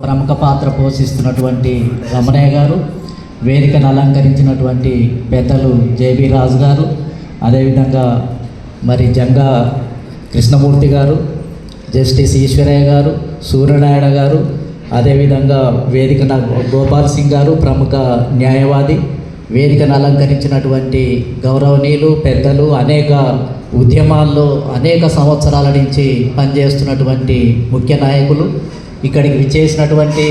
ప్రముఖ పాత్ర పోషిస్తున్నటువంటి రమణయ్య గారు వేదికను అలంకరించినటువంటి పెద్దలు జేబీ రాజు గారు అదేవిధంగా మరి జంగా కృష్ణమూర్తి గారు జస్టిస్ ఈశ్వరయ్య గారు సూర్యనారాయణ గారు అదేవిధంగా వేదికన గోపాల్ సింగ్ గారు ప్రముఖ న్యాయవాది వేదికను అలంకరించినటువంటి గౌరవనీయులు పెద్దలు అనేక ఉద్యమాల్లో అనేక సంవత్సరాల నుంచి పనిచేస్తున్నటువంటి ముఖ్య నాయకులు ఇక్కడికి విచ్చేసినటువంటి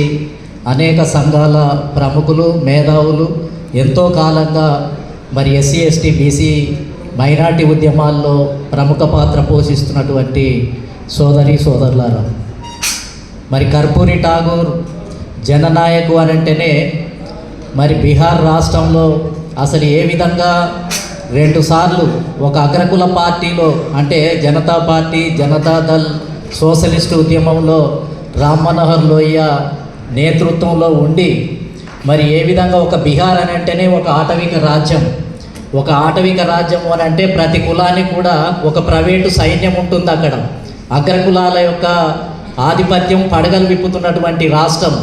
అనేక సంఘాల ప్రముఖులు మేధావులు ఎంతో కాలంగా మరి ఎస్సీ ఎస్టీ బీసీ మైనార్టీ ఉద్యమాల్లో ప్రముఖ పాత్ర పోషిస్తున్నటువంటి సోదరి సోదరులారా. మరి కర్పూరి ఠాగూర్ జననాయకు అని అంటేనే మరి బీహార్ రాష్ట్రంలో అసలు ఏ విధంగా రెండుసార్లు ఒక అగ్రకుల పార్టీలో అంటే జనతా పార్టీ జనతాదళ్ సోషలిస్టు ఉద్యమంలో రామ్ మనోహర్ లోహియా నేతృత్వంలో ఉండి మరి ఏ విధంగా ఒక బీహార్ అని అంటేనే ఒక ఆటవిక రాజ్యం. ఒక ఆటవిక రాజ్యం అని అంటే ప్రతి కులానికి కూడా ఒక ప్రైవేటు సైన్యం ఉంటుంది అక్కడ. అగ్రకులాల యొక్క ఆధిపత్యం పడగలు విప్పుతున్నటువంటి రాష్ట్రం.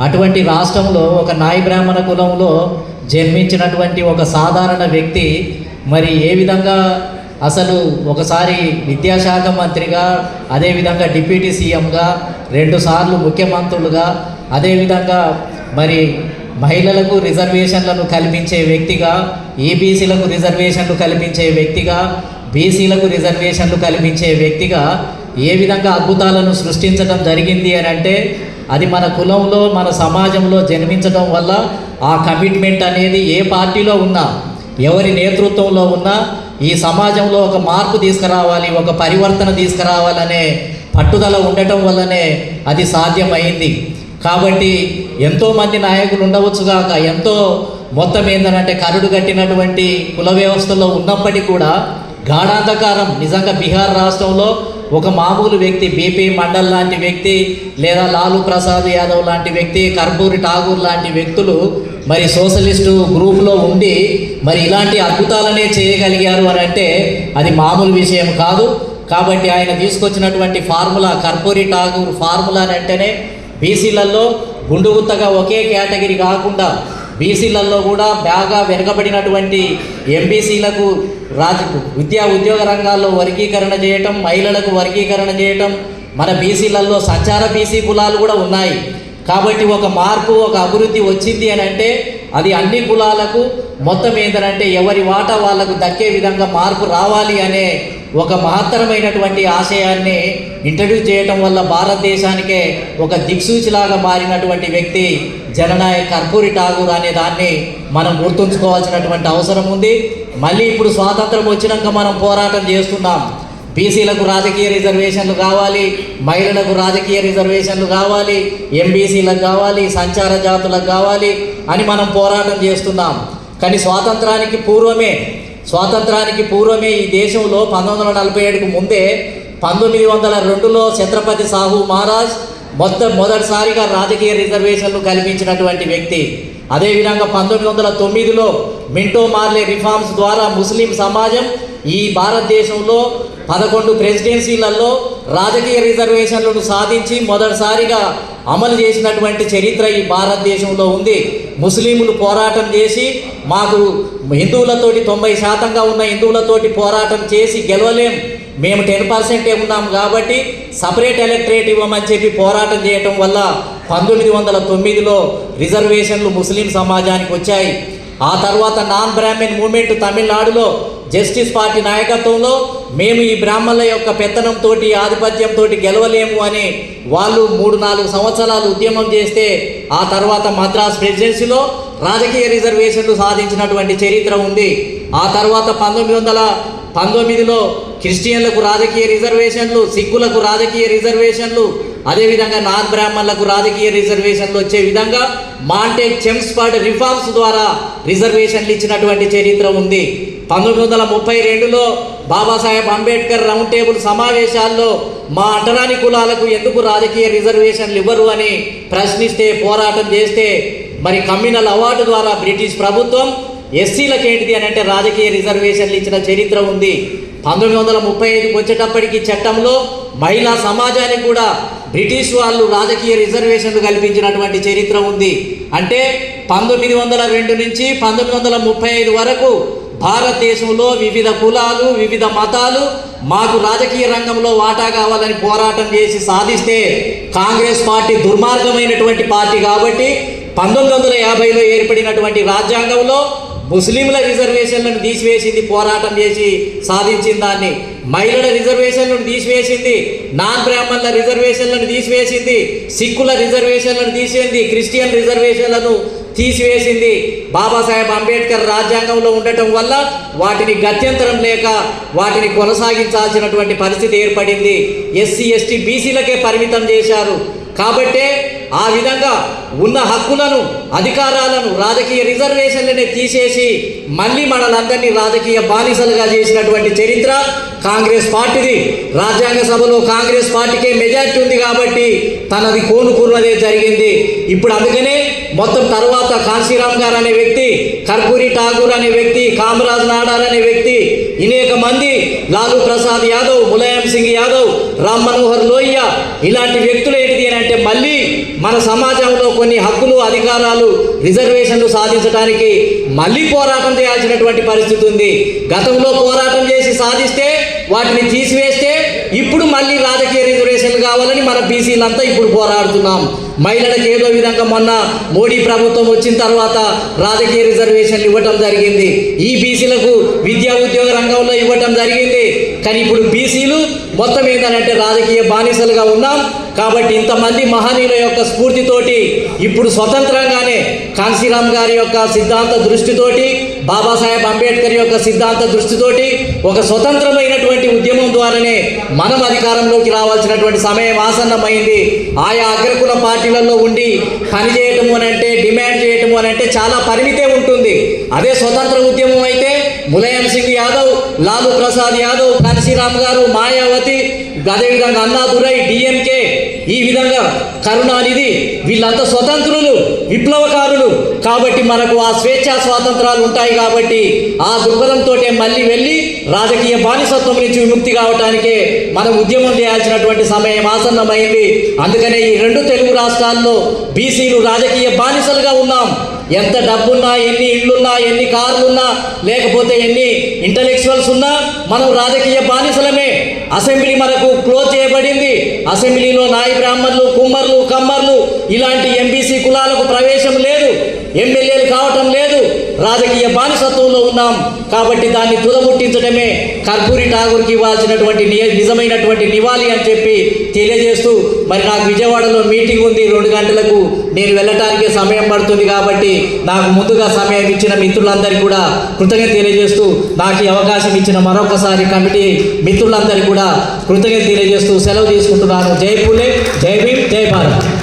అటువంటి రాష్ట్రంలో ఒక నాయ బ్రాహ్మణ కులంలో జన్మించినటువంటి ఒక సాధారణ వ్యక్తి మరి ఏ విధంగా అసలు ఒకసారి విద్యాశాఖ మంత్రిగా అదేవిధంగా డిప్యూటీ సీఎంగా రెండుసార్లు ముఖ్యమంత్రులుగా అదేవిధంగా మరి మహిళలకు రిజర్వేషన్లను కల్పించే వ్యక్తిగా ఈబీసీలకు రిజర్వేషన్లు కల్పించే వ్యక్తిగా బీసీలకు రిజర్వేషన్లు కల్పించే వ్యక్తిగా ఏ విధంగా అద్భుతాలను సృష్టించడం జరిగింది అని అంటే అది మన కులంలో మన సమాజంలో జన్మించడం వల్ల ఆ కమిట్మెంట్ అనేది ఏ పార్టీలో ఉన్నా ఎవరి నేతృత్వంలో ఉన్నా ఈ సమాజంలో ఒక మార్పు తీసుకురావాలి ఒక పరివర్తన తీసుకురావాలనే పట్టుదల ఉండటం వల్లనే అది సాధ్యమైంది. కాబట్టి ఎంతోమంది నాయకులు ఉండవచ్చుగాక ఎంతో మొత్తం ఏంటంటే కరుడు కట్టినటువంటి కుల వ్యవస్థలో ఉన్నప్పటికీ కూడా గాఢాంధకారం నిజంగా బీహార్ రాష్ట్రంలో ఒక మామూలు వ్యక్తి బీపీ మండల్ లాంటి వ్యక్తి లేదా లాలూ ప్రసాద్ యాదవ్ లాంటి వ్యక్తి కర్పూరి ఠాగూర్ లాంటి వ్యక్తులు మరి సోషలిస్టు గ్రూప్లో ఉండి మరి ఇలాంటి అద్భుతాలనే చేయగలిగారు అని అంటే అది మామూలు విషయం కాదు. కాబట్టి ఆయన తీసుకొచ్చినటువంటి ఫార్ములా కర్పూరి ఠాగూర్ ఫార్ములా అని అంటేనే బీసీలలో గుండు గుత్తగా ఒకే కేటగిరీ కాకుండా బీసీలలో కూడా బాగా వెనుకబడినటువంటి ఎంబీసీలకు రాజ విద్యా ఉద్యోగ రంగాల్లో వర్గీకరణ చేయటం మహిళలకు వర్గీకరణ చేయటం మన బీసీలలో సంచార బీసీ కులాలు కూడా ఉన్నాయి. కాబట్టి ఒక మార్పు ఒక అభివృద్ధి వచ్చింది అని అంటే అది అన్ని కులాలకు మొత్తం ఏంటంటే ఎవరి వాటా వాళ్ళకు దక్కే విధంగా మార్పు రావాలి అనే ఒక మహత్తరమైనటువంటి ఆశయాన్ని ఇంట్రడ్యూస్ చేయటం వల్ల భారతదేశానికే ఒక దిక్సూచిలాగా మారినటువంటి వ్యక్తి జననాయక్ కర్పూరి ఠాగూర్ అనే దాన్ని మనం గుర్తుంచుకోవాల్సినటువంటి అవసరం ఉంది. మళ్ళీ ఇప్పుడు స్వాతంత్రం వచ్చినాక మనం పోరాటం చేస్తున్నాం. బీసీలకు రాజకీయ రిజర్వేషన్లు కావాలి మహిళలకు రాజకీయ రిజర్వేషన్లు కావాలి ఎంబీసీలకు కావాలి సంచార జాతులకు కావాలి అని మనం పోరాటం చేస్తున్నాం. కానీ స్వాతంత్రానికి పూర్వమే స్వాతంత్రానికి పూర్వమే ఈ దేశంలో పంతొమ్మిది వందల నలభై ఏడుకు ముందే పంతొమ్మిది వందల రెండులో ఛత్రపతి సాహు మహారాజ్ మొత్తం మొదటిసారిగా రాజకీయ రిజర్వేషన్లు కల్పించినటువంటి వ్యక్తి. అదేవిధంగా పంతొమ్మిది వందల తొమ్మిదిలో మింటో మార్లే రిఫార్మ్స్ ద్వారా ముస్లిం సమాజం ఈ భారతదేశంలో పదకొండు ప్రెసిడెన్సీలలో రాజకీయ రిజర్వేషన్లను సాధించి మొదటిసారిగా అమలు చేసినటువంటి చరిత్ర ఈ భారతదేశంలో ఉంది. ముస్లింలు పోరాటం చేసి మాకు హిందువులతోటి తొంభై శాతంగా ఉన్న హిందువులతోటి పోరాటం చేసి గెలవలేం. మేము టెన్ పర్సెంటే ఉన్నాం కాబట్టి సపరేట్ ఎలక్టరేట్ ఇవ్వమని చెప్పి పోరాటం చేయటం వల్ల పంతొమ్మిది వందల తొమ్మిదిలో రిజర్వేషన్లు ముస్లిం సమాజానికి వచ్చాయి. ఆ తర్వాత నాన్ బ్రాహ్మణ్ మూమెంట్ తమిళనాడులో జస్టిస్ పార్టీ నాయకత్వంలో మేము ఈ బ్రాహ్మణుల యొక్క పెత్తనంతో ఆధిపత్యంతో గెలవలేము అని వాళ్ళు మూడు నాలుగు సంవత్సరాలు ఉద్యమం చేస్తే ఆ తర్వాత మద్రాస్ ప్రెసిడెన్సీలో రాజకీయ రిజర్వేషన్లు సాధించినటువంటి చరిత్ర ఉంది. ఆ తర్వాత పంతొమ్మిది వందల పంతొమ్మిదిలో క్రిస్టియన్లకు రాజకీయ రిజర్వేషన్లు సిక్కులకు రాజకీయ రిజర్వేషన్లు అదేవిధంగా నాన్ బ్రాహ్మణులకు రాజకీయ రిజర్వేషన్లు వచ్చే విధంగా మాంటే చెమ్స్పాడ్ రిఫార్మ్స్ ద్వారా రిజర్వేషన్లు ఇచ్చినటువంటి చరిత్ర ఉంది. పంతొమ్మిది వందల ముప్పై రెండులో బాబాసాహెబ్ అంబేద్కర్ రౌండ్ టేబుల్ సమావేశాల్లో మా అంటరాని కులాలకు ఎందుకు రాజకీయ రిజర్వేషన్లు ఇవ్వరు అని ప్రశ్నిస్తే పోరాటం చేస్తే మరి కమ్యూనల్ అవార్డు ద్వారా బ్రిటిష్ ప్రభుత్వం ఎస్సీలకు ఏంటిది అని అంటే రాజకీయ రిజర్వేషన్లు ఇచ్చిన చరిత్ర ఉంది. పంతొమ్మిది వందల ముప్పై ఐదుకి వచ్చేటప్పటికి చట్టంలో మహిళా సమాజానికి కూడా బ్రిటిష్ వాళ్ళు రాజకీయ రిజర్వేషన్లు కల్పించినటువంటి చరిత్ర ఉంది. అంటే పంతొమ్మిది వందల రెండు నుంచి పంతొమ్మిది వందల ముప్పై ఐదు వరకు భారతదేశంలో వివిధ కులాలు వివిధ మతాలు మాకు రాజకీయ రంగంలో వాటా కావాలని పోరాటం చేసి సాధిస్తే కాంగ్రెస్ పార్టీ దుర్మార్గమైనటువంటి పార్టీ కాబట్టి పంతొమ్మిది వందల యాభైలో ఏర్పడినటువంటి రాజ్యాంగంలో ముస్లింల రిజర్వేషన్లను తీసివేసింది పోరాటం చేసి సాధించిన దాన్ని. మహిళల రిజర్వేషన్లను తీసివేసింది నాన్ బ్రాహ్మణుల రిజర్వేషన్లను తీసివేసింది సిక్కుల రిజర్వేషన్లను తీసేసింది క్రిస్టియన్ రిజర్వేషన్లను తీసివేసింది. బాబాసాహెబ్ అంబేద్కర్ రాజ్యాంగంలో ఉండటం వల్ల వాటిని గత్యంతరం లేక వాటిని కొనసాగించాల్సినటువంటి పరిస్థితి ఏర్పడింది. ఎస్సీ ఎస్టీ బీసీలకే పరిమితం చేశారు. కాబట్టే ఆ విధంగా ఉన్న హక్కులను అధికారాలను రాజకీయ రిజర్వేషన్లనే తీసేసి మళ్ళీ మనలందరినీ రాజకీయ బానిసలుగా చేసినటువంటి చరిత్ర కాంగ్రెస్ పార్టీది. రాజ్యాంగ సభలో కాంగ్రెస్ పార్టీకే మెజార్టీ ఉంది కాబట్టి తనది కోనుకున్నదే జరిగింది. ఇప్పుడు అందుకనే మొత్తం తర్వాత కాశీరామ్ గారు అనే వ్యక్తి కర్పూరి ఠాగూర్ అనే వ్యక్తి కామరాజ్ నాడార్ అనే వ్యక్తి అనేక మంది లాలూ ప్రసాద్ యాదవ్ ములాయం సింగ్ యాదవ్ రామ్ మనోహర్ లోహియా ఇలాంటి వ్యక్తులు ఏంటిది అని అంటే మళ్ళీ మన సమాజంలో కొన్ని హక్కులు అధికారాలు రిజర్వేషన్లు సాధించడానికి మళ్ళీ పోరాటం చేయాల్సినటువంటి పరిస్థితి ఉంది. గతంలో పోరాటం చేసి సాధిస్తే వాటిని తీసివేస్తే ఇప్పుడు మళ్ళీ రాజకీయ రిజర్వేషన్లు కావాలని మన బీసీలంతా ఇప్పుడు పోరాడుతున్నాం. మహిళలకు ఏదో విధంగా మొన్న మోడీ ప్రభుత్వం వచ్చిన తర్వాత రాజకీయ రిజర్వేషన్లు ఇవ్వటం జరిగింది. ఈ బీసీలకు విద్యా ఉద్యోగ రంగంలో ఇవ్వటం జరిగింది. కానీ ఇప్పుడు బీసీలు మొత్తం ఏంటంటే రాజకీయ బానిసలుగా ఉన్నాం. కాబట్టి ఇంతమంది మహనీయుల యొక్క స్ఫూర్తితోటి ఇప్పుడు స్వతంత్రంగానే కాంశీరామ్ గారి యొక్క సిద్ధాంత దృష్టితోటి బాబాసాహెబ్ అంబేద్కర్ యొక్క సిద్ధాంత దృష్టితోటి ఒక స్వతంత్రమైనటువంటి ఉద్యమం ద్వారానే మనం అధికారంలోకి రావాల్సినటువంటి సమయం ఆసన్నమైంది. ఆయా అగ్రకుల పార్టీ పార్టీలలో ఉండి పనిచేయటము అని అంటే డిమాండ్ చేయటము అని అంటే చాలా పరిమితే ఉంటుంది. అదే స్వతంత్ర ఉద్యమం అయితే ములాయం సింగ్ యాదవ్ లాలూ ప్రసాద్ యాదవ్ కాంశీరామ్ గారు మాయావతి అదేవిధంగా అన్నాదురై డిఎంకే ఈ విధంగా కరుణానిధి వీళ్ళంతా స్వతంత్రులు విప్లవకారులు. కాబట్టి మనకు ఆ స్వేచ్ఛా స్వాతంత్రాలు ఉంటాయి కాబట్టి ఆ దృక్పథంతో మళ్ళీ వెళ్ళి రాజకీయ బానిసత్వం నుంచి విముక్తి కావటానికే మనం ఉద్యమం చేయాల్సినటువంటి సమయం ఆసన్నమైంది. అందుకనే ఈ రెండు తెలుగు రాష్ట్రాల్లో బీసీలు రాజకీయ బానిసలుగా ఉన్నాం. ఎంత డబ్బున్నా ఎన్ని ఇళ్ళున్నా ఎన్ని కార్లున్నా లేకపోతే ఎన్ని ఇంటలెక్చువల్స్ ఉన్నా మనం రాజకీయ బానిసలమే. అసెంబ్లీ మనకు క్లోజ్ చేయబడింది. అసెంబ్లీలో నాయ బ్రాహ్మణులు కుమ్మర్లు కమ్మర్లు ఇలాంటి ఎంబీసీ కులాలకు ప్రవేశం లేదు. ఎమ్మెల్యేలు కావటం లేదు. రాజకీయ బానిసత్వంలో ఉన్నాం. కాబట్టి దాన్ని తుదముట్టించడమే కర్పూరి ఠాగూర్కి ఇవ్వాల్సినటువంటి నిజమైనటువంటి నివాళి అని చెప్పి తెలియజేస్తూ మరి నాకు విజయవాడలో మీటింగ్ ఉంది. రెండు గంటలకు నేను వెళ్ళటానికి సమయం పడుతుంది కాబట్టి నాకు ముందుగా సమయం ఇచ్చిన మిత్రులందరికీ కూడా కృతజ్ఞత తెలియజేస్తూ నాకు ఈ అవకాశం ఇచ్చిన మరొకసారి కమిటీ మిత్రులందరికీ కూడా కృతజ్ఞత తెలియజేస్తూ సెలవు తీసుకుంటున్నాను. జై పూలే జై భీమ్ జై భారత్.